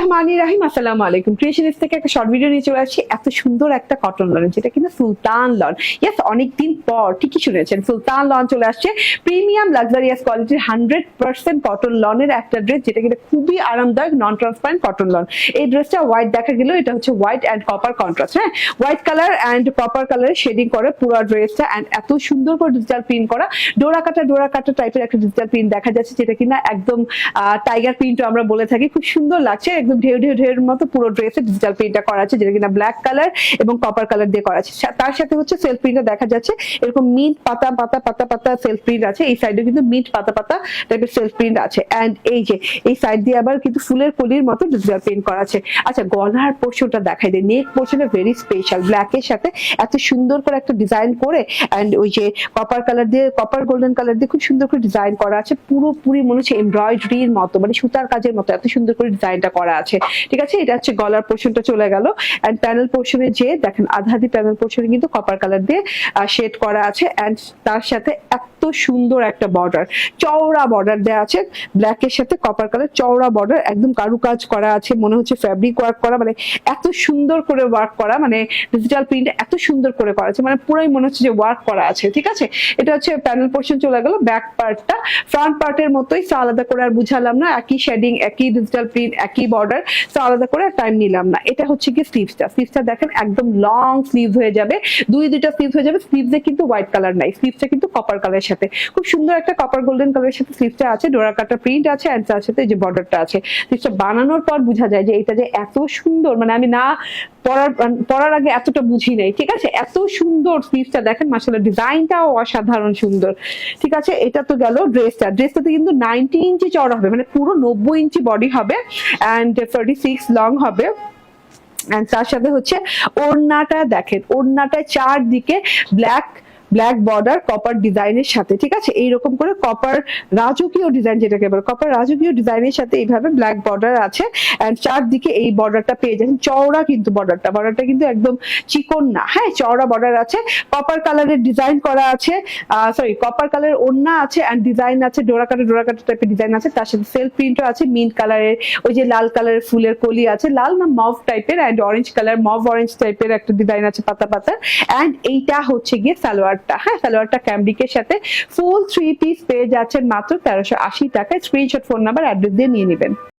রহমানি রাহিম, আসসালামু আলাইকুম। থেকে একটা নিয়ে চলে আসছি। এত সুন্দর একটা কটন লন যেটা কিন্তু সুলতান লন ইয়েস অনেকদিন পর, ঠিকই শুনেছেন, সুলতান লন চলে আসছে। প্রিমিয়াম লাক্সারিয়াস কোয়ালিটির হান্ড্রেড পার্সেন্ট কটন লনের একটা ড্রেস যেটা কিন্তু খুবই আরামদায়ক নন ট্রান্সপারেন্ট কটন লন এই ড্রেসটা হোয়াইট দেখা গেল এটা হচ্ছে হোয়াইট অ্যান্ড কপার কন্ট্রাস্ট হ্যাঁ? হোয়াইট কালার অ্যান্ড কপার কালারের শেডিং করে পুরো ড্রেসটা অ্যান্ড এত সুন্দর করে ডিজিটাল প্রিন্ট করা। ডোরা কাটা ডোরা কাটা টাইপের একটা ডিজিটাল প্রিন্ট দেখা যাচ্ছে, যেটা কিনা একদম টাইগার প্রিন্ট আমরা বলে থাকি। খুব সুন্দর লাগছে। একদম ঢেউ ঢেউ ঢেউর মতো পুরো ড্রেসে ডিজিটাল প্রিন্টটা করা আছে, যেটা কিনা ব্ল্যাক কালার এবং কপার কালার দিয়ে করা আছে। তার সাথে হচ্ছে সেলফ প্রিন্টটা দেখা যাচ্ছে। এরকম মিন্ট পাতা পাতা পাতা পাতা সেলফ প্রিন্ট আছে। এই সাইডে কিন্তু মিন্ট পাতা পাতা টাইপের সেলফ প্রিন্ট আছে। এন্ড এই যে, এই সাইড দিয়ে আবার কিন্তু ফুলের কলির মতো ডিজিটাল প্রিন্ট করা আছে। আচ্ছা গলার পোর্শনটা দেখাই দেয় নেক পোর্শনটা ভেরি স্পেশাল ব্ল্যাকের সাথে এত সুন্দর করে একটা ডিজাইন করে এন্ড ওই যে কপার কালার দিয়ে কপার গোল্ডেন কালার দিয়ে খুব সুন্দর করে ডিজাইন করা আছে। পুরোপুরি মনে হচ্ছে এমব্রয়ডারির মতো মানে সুতার কাজের মতো এত সুন্দর করে ডিজাইনটা করা আছে। ঠিক আছে? এটা হচ্ছে গলার পোর্শনটা চলে গেল। এন্ড প্যানেল পোর্শনে যে, দেখেন, আধা আধি প্যানেল পোর্শনে কিন্তু কপার কালার দিয়ে শেড করা আছে। এন্ড তার সাথে সুন্দর একটা বর্ডার চওড়া বর্ডার দেওয়া আছে ব্ল্যাক এর সাথে কপার কালার চওড়া বর্ডার একদম কারুকাজ করা আছে, মনে হচ্ছে ফ্যাব্রিক ওয়ার্ক করা মানে এত সুন্দর করে ওয়ার্ক করা মানে ডিজিটাল প্রিন্ট এত সুন্দর করে করা আছে মানে পুরোই মনে হচ্ছে যে ওয়ার্ক করা আছে, ঠিক আছে? এটা হচ্ছে প্যানেল পোর্শন চলে গেল ব্যাক পার্টটা ফ্রন্ট পার্টের মতোই আলাদা করে আর বুঝালাম না, একই শেডিং একই ডিজিটাল প্রিন্ট একই বর্ডার আলাদা করে টাইম নিলাম না। এটা হচ্ছে কি স্লিভসটা স্লিভসটা দেখেন, একদম লং স্লিভ হয়ে যাবে দুই দুইটা স্লিভ হয়ে যাবে স্লিভসে কিন্তু হোয়াইট কালার নাই স্লিভসটা কিন্তু কপার কালারের সাথে খুব সুন্দর একটা কপার গোল্ডেন কালারের সাথে স্লিভসটা আছে, ডোরা কাটা প্রিন্ট আছে এন্ড তার সাথে যে বর্ডারটা আছে। স্লিভসটা বানানোর পর বোঝা যায় যে এটা যে এত সুন্দর মানে আমি না পড়ার পড়ার আগে এতটা বুঝি নাই, ঠিক আছে? এত সুন্দর স্লিভসটা দেখেন মাসাল্লাহ ডিজাইনটাও অসাধারণ সুন্দর। ঠিক আছে? এটা তো গেল ড্রেসটা ড্রেসটাতে কিন্তু নাইনটি ইঞ্চি চড়া হবে মানে পুরো নব্বই ইঞ্চি বডি হবে অ্যান্ড থার্টি সিক্স লং হবে তার সাথে হচ্ছে ওড়নাটা দেখেন, ওড়নাটায় চারদিকে ব্ল্যাক ব্ল্যাক বর্ডার কপার ডিজাইনের সাথে, ঠিক আছে? এইরকম করে কপার রাজকীয় ডিজাইন যেটাকে বলে কপার রাজকীয় ডিজাইনের সাথে এইভাবে ব্ল্যাক বর্ডার আছে। এন্ড চারদিকে এই বর্ডারটা পেয়ে যাচ্ছেন। চওড়া কিন্তু বর্ডারটা বর্ডারটা কিন্তু একদম চিকন না হ্যাঁ? চওড়া বর্ডার আছে। কপার কালারের ডিজাইন করা আছে। সরি কপার কালারের ওড়না আছে এন্ড ডিজাইন আছে ডোরা কাটা ডোরা কাটা টাইপের ডিজাইন আছে। তার সাথে সেলফ প্রিন্টও আছে মিন্ট কালারের ওই যে লাল কালারের ফুলের কলি আছে। লাল না মভ টাইপের and orange colour mauve orange টাইপের একটা ডিজাইন আছে পাতা পাতা এন্ড এইটা হচ্ছে গিয়ে সালোয়ারটা হ্যাঁ সালোয়ারটা ক্যামব্রিকের সাথে ফুল থ্রি পিস পেয়ে যাচ্ছেন মাত্র তেরোশো আশি টাকায়। স্ক্রিনশট ফোন নাম্বার অ্যাড্রেস দিয়ে নিয়ে নেবেন।